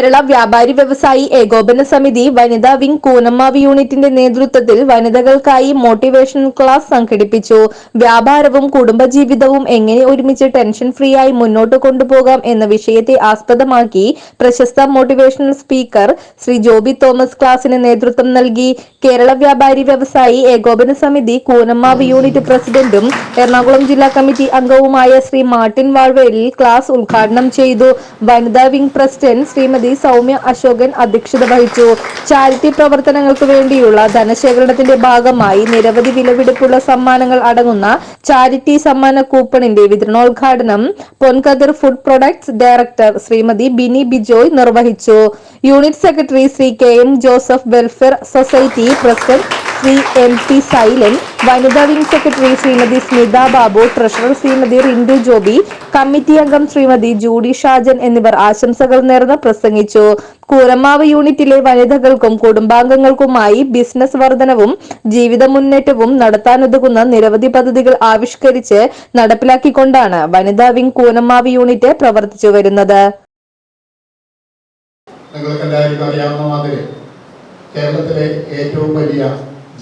കേരള വ്യാപാരി വ്യവസായി ഏകോപന സമിതി വനിതാ വിംഗ് കൂനമ്മാവ് യൂണിറ്റിന്റെ നേതൃത്വത്തിൽ വനിതകൾക്കായി മോട്ടിവേഷൻ ക്ലാസ് സംഘടിപ്പിച്ചു. വ്യാപാരവും കുടുംബജീവിതവും എങ്ങനെ ഒരുമിച്ച് ടെൻഷൻ ഫ്രീ ആയി മുന്നോട്ട് കൊണ്ടുപോകാം എന്ന വിഷയത്തെ ആസ്പദമാക്കി പ്രശസ്ത മോട്ടിവേഷണൽ സ്പീക്കർ ശ്രീ ജോബി തോമസ് ക്ലാസിന് നേതൃത്വം നൽകി. കേരള വ്യാപാരി വ്യവസായി ഏകോപന സമിതി കൂനമ്മാവ് യൂണിറ്റ് പ്രസിഡന്റും എറണാകുളം ജില്ലാ കമ്മിറ്റി അംഗവുമായ ശ്രീ മാർട്ടിൻ വാഴ്വേലിൽ ക്ലാസ് ഉദ്ഘാടനം ചെയ്തു. വനിതാ വിംഗ് പ്രസിഡന്റ് ശ്രീമതി സൗമ്യ അശോകൻ അധ്യക്ഷത വഹിച്ചു. ചാരിറ്റി പ്രവർത്തനങ്ങൾക്ക് വേണ്ടിയുള്ള ധനശേഖരണത്തിന്റെ ഭാഗമായി നിരവധി വിലപിടിപ്പുള്ള സമ്മാനങ്ങൾ അടങ്ങുന്ന ചാരിറ്റി സമ്മാന കൂപ്പണിന്റെ വിതരണോദ്ഘാടനം Ponkathir food products director Shrimati Bini Bijoy നിർവഹിച്ചു. Unit secretary Shri K M Joseph welfare society president Shri M P Sailan വനിതാ wing secretary Shrimati Smitha Babu treasurer Shrimati Rindu Joby committee അംഗം Shrimati Judy Shajan എന്നിവർ ആശംസകൾ നേർന്ന് പ്രസംഗിച്ചു. കൂരമാവ് യൂണിറ്റിലെ വനിതകൾക്കും കുടുംബാംഗങ്ങൾക്കുമായി business വർധനവും ജീവിത മുന്നേറ്റവും നടത്താനുതകുന്ന നിരവധി പദ്ധതികൾ ആവിഷ്കരിച്ച് നടപ്പിലാക്കിക്കൊണ്ടാണ് വനിതാ വിംഗ് കൂനമാവ് യൂണിറ്റ് പ്രവർത്തിച്ചു വരുന്നത്. നിങ്ങൾക്ക് എല്ലാവർക്കും അറിയാവുന്ന മാതിരി കേരളത്തിലെ ഏറ്റവും വലിയ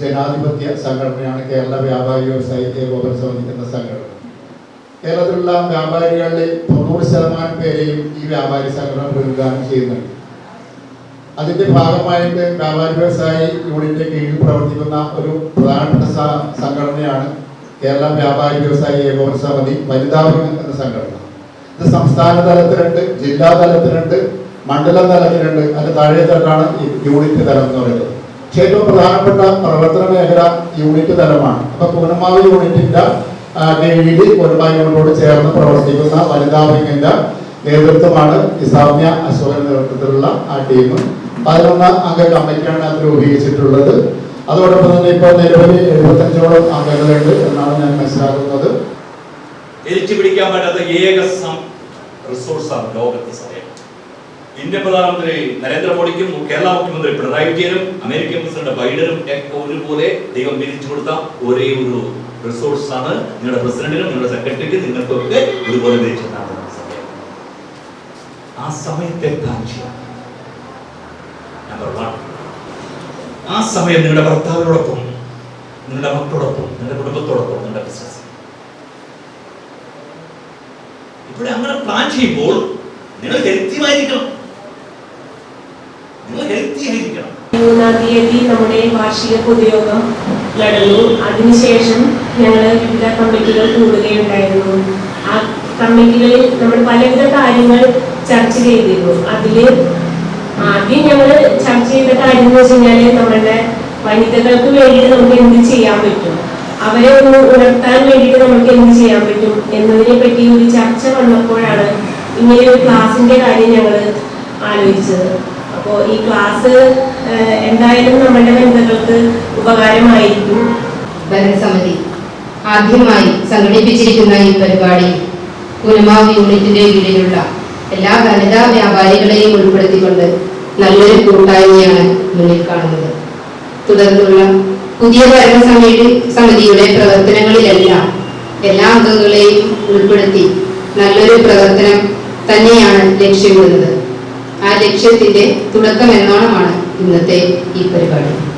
ജനാധിപത്യ സംഘടനയാണ് കേരള വ്യാപാരി വ്യവസായി ഏകോപന എന്ന സംഘടന. കേരളത്തിലുള്ള വ്യാപാരികളിൽ തൊണ്ണൂറ് ശതമാനം പേരെയും ഈ വ്യാപാരി സംഘടന പ്രതിനിധാനം ചെയ്യുന്നുണ്ട്. അതിന്റെ ഭാഗമായിട്ട് വ്യാപാരി വ്യവസായി യൂണിറ്റിന്റെ കീഴിൽ പ്രവർത്തിക്കുന്ന ഒരു പ്രധാനപ്പെട്ട സംഘടനയാണ് കേരള വ്യാപാരി വ്യവസായി ഏകോപന സമിതി വനിതാ എന്ന സംഘടന. ഇത് സംസ്ഥാന തലത്തിലുണ്ട് ജില്ലാ തലത്തിലുണ്ട് മണ്ഡല തലത്തിലുണ്ട് അതിന് താഴെ തലത്തിലാണ് യൂണിറ്റ് തലം എന്ന് പറയുന്നത്. ഏറ്റവും പ്രധാനപ്പെട്ട പ്രവർത്തന മേഖല യൂണിറ്റ് തലമാണ്. അപ്പൊ പൂർണമാവ് യൂണിറ്റിന്റെ കീഴിൽ പൂർണമാവ് യൂണിറ്റോട് ചേർന്ന് പ്രവർത്തിക്കുന്ന വനിതാ വിങ്ങിന്റെ നേതൃത്വമാണ് ഇസാമ്യ സൗമ്യ അശോകൻ നേതൃത്വത്തിലുള്ള ആ ടീം. പതിനൊന്ന് അംഗ കമ്മിറ്റിയാണ് അത് രൂപീകരിച്ചിട്ടുള്ളത്. അതോടൊപ്പം തന്നെ ഇപ്പോൾ നിരവധി എഴുപത്തഞ്ചോളം അംഗങ്ങളുണ്ട് എന്നാണ് ഞാൻ മനസ്സിലാക്കുന്നത്. തിരിച്ചു പിടിക്കാൻ പറ്റാത്ത ഏക റിസോഴ്സാണ് ലോകത്തെ സമയം. ഇന്ത്യൻ പ്രധാനമന്ത്രി നരേന്ദ്രമോദിക്കും കേരള മുഖ്യമന്ത്രി പിണറായി വിജയനും അമേരിക്കൻ പ്രസിഡന്റ് ബൈഡനും ഒരുപോലെ ദൈവം വിധിച്ചു കൊടുത്ത ഒരേ ഒരു റിസോഴ്സ് ആണ്. നിങ്ങളുടെ പ്രസിഡന്റിനും നിങ്ങളുടെ സെക്രട്ടറിക്കും നിങ്ങൾക്കൊക്കെ ഒരുപോലെ സമയം ആ സമയത്തെ നമ്പർ ആ സമയം നിങ്ങളുടെ ഭർത്താവിനോടൊപ്പം നിങ്ങളുടെ മക്കളോടൊപ്പം നിങ്ങളുടെ കുടുംബത്തോടൊപ്പം നിങ്ങളുടെ ബിസിനസ് ഇവിടെ അങ്ങനെ പ്ലാൻ ചെയ്യുമ്പോൾ നിങ്ങൾ ഹെൽത്തി ആയിരിക്കണം. നിങ്ങൾ ഹെൽത്തി ആയിരിക്കണം. മൂന്നാം തീയതി നമ്മുടെ വാർഷിക പൊതുയോഗം നടന്നു. അതിനുശേഷം ഞങ്ങൾ വിവിധ കമ്മിറ്റികൾ കൂടുകയുണ്ടായിരുന്നു. ആ കമ്മിറ്റികളിൽ നമ്മൾ പലവിധ കാര്യങ്ങൾ ചർച്ച ചെയ്തിരുന്നു. അതിൽ ആദ്യം ഞങ്ങൾ ചർച്ച ചെയ്ത കാര്യം എന്ന് വെച്ച് കഴിഞ്ഞാൽ നമ്മളുടെ വനിതകൾക്ക് വേണ്ടിയിട്ട് നമുക്ക് എന്ത് ചെയ്യാൻ പറ്റും? അവരെ ഒന്ന് ഉണർത്താൻ വേണ്ടിയിട്ട് നമുക്ക് എന്ത് ചെയ്യാൻ പറ്റും? എന്നതിനെ പറ്റി ഒരു ചർച്ച വന്നപ്പോഴാണ് ഇങ്ങനെ ഒരു ക്ലാസിന്റെ കാര്യം ഞങ്ങൾ ആലോചിച്ചത്. അപ്പോൾ ഈ ക്ലാസ് എന്തായാലും നമ്മുടെ വനിതകൾക്ക് ഉപകാരമായിരിക്കും. ഭരണസമിതി ആദ്യമായി സംഘടിപ്പിച്ചിരിക്കുന്ന ഈ പരിപാടി കുലമാവ് യൂണിറ്റിന്റെ കീഴിലുള്ള എല്ലാ വനിതാ വ്യാപാരികളെയും ഉൾപ്പെടുത്തിക്കൊണ്ട് നല്ലൊരു കൂട്ടായ്മയാണ് മുന്നിൽ കാണുന്നത്. തുടർന്നുള്ള പുതിയ ഭരണസമിതി സമിതിയുടെ പ്രവർത്തനങ്ങളിലെല്ലാം എല്ലാ അംഗങ്ങളെയും ഉൾപ്പെടുത്തി നല്ലൊരു പ്രവർത്തനം തന്നെയാണ് ലക്ഷ്യമിടുന്നത്. ആ ലക്ഷ്യത്തിന്റെ തുടക്കം എന്നോണമാണ് ഇന്നത്തെ ഈ പരിപാടി.